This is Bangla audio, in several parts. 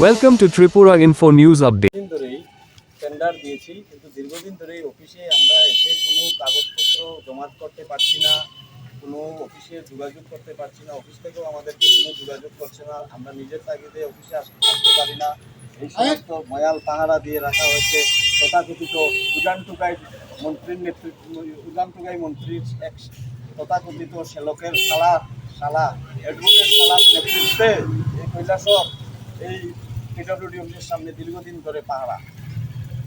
Welcome to Tripura Info news Update. দিন ধরেই টেন্ডার দিয়েছি, কিন্তু দীর্ঘদিন ধরেই অফিসে আমরা এসে কোনো কাগজপত্র জমা করতে পারছি না, কোনো অফিসে যোগাযোগ করতে পারছি না, অফিস থেকেও আমাদেরকে কোনো যোগাযোগ করছে না, আমরা নিজের তাগিদে অফিসে আস- আসতে পারি না এই সমস্ত ময়াল পাহারা দিয়ে রাখা হয়েছে, তথাকথিত উজান টুকাই মন্ত্রীর নেতৃত্ব উজান টুকাই মন্ত্রীর এক তথাকথিত শ্যালকের শালা শালা অ্যাডভোকেট শালার নেতৃত্বে এই কৈলাসক এই পিডব্লিউডি অফিসের সামনে দীর্ঘদিন ধরে পাহারা।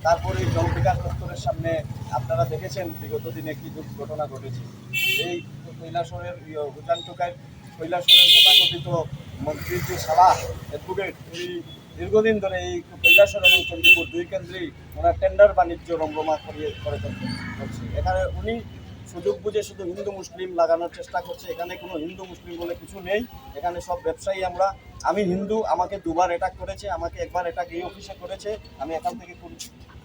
তারপরে এই জলবিকাশ দপ্তরের সামনে আপনারা দেখেছেন বিগত দিনে কি দুর্ঘটনা ঘটেছে। এই কৈলাসরের ইয়ে, উজান টোকায় কৈলাসরের তথাকথিত মন্ত্রীর যে সালা অ্যাডভোকেট এই দীর্ঘদিন ধরে এই কৈলাসর এবং চণ্ডীপুর দুই কেন্দ্রেই ওনার টেন্ডার বাণিজ্য রমরমা করিয়ে করে করছে এখানে উনি সুযোগ বুঝে শুধু হিন্দু মুসলিম লাগানোর চেষ্টা করছে। এখানে কোনো হিন্দু মুসলিম বলে কিছু নেই। এখানে সব ব্যবসায়ী আমরা আমি হিন্দু, আমাকে দুবার অ্যাটাক করেছে, আমাকে একবার অ্যাটাক এই অফিসে করেছে, আমি এখান থেকে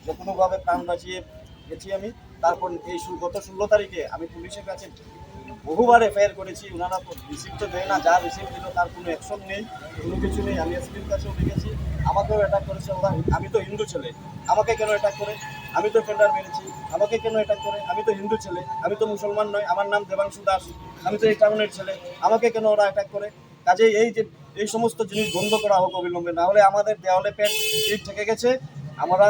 যে কোনোভাবে প্রাণ বাঁচিয়ে গেছি আমি। তারপর এই গত ষোলো তারিখে আমি পুলিশের কাছে বহুবার এফআইআর করেছি। ওনারা রিসিভ তো দেয় না, যা রিসিভ দিল তার কোনো অ্যাকশন নেই, কোনো কিছু নেই। আমি এসপির কাছেও লিখেছি আমাকেও অ্যাটাক করেছে ওরা আমি তো হিন্দু ছেলে, আমাকে কেন অ্যাটাক করে? আমি তো টেন্ডার মেরেছি, আমাকে কেন অ্যাটাক করে? আমি তো হিন্দু ছেলে, আমি তো মুসলমান নয়, আমার নাম দেবাংশু দাস, আমি তো এই টাউনের ছেলে, আমাকে কেন ওরা অ্যাটাক করে? কাজেই এই যে এই সমস্ত জিনিস বন্ধ করা হোক অবিলম্বে, না হলে আমাদের দেওয়ালে পেট পিঠ থেকে গেছে। আমরা,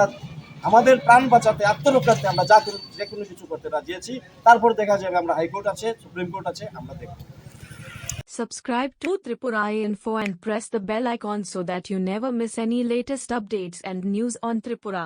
আমাদের প্রাণ বাঁচাতে, আত্মরক্ষার্থে আমরা যা যে কোনো কিছু করতে রাজি আছি। তারপর দেখা যাবে আমরা হাইকোর্ট আছে সুপ্রিম কোর্ট আছে, আমরা দেখব। Subscribe to Tripura Info and press the bell icon so that you never miss any latest updates and news on Tripura.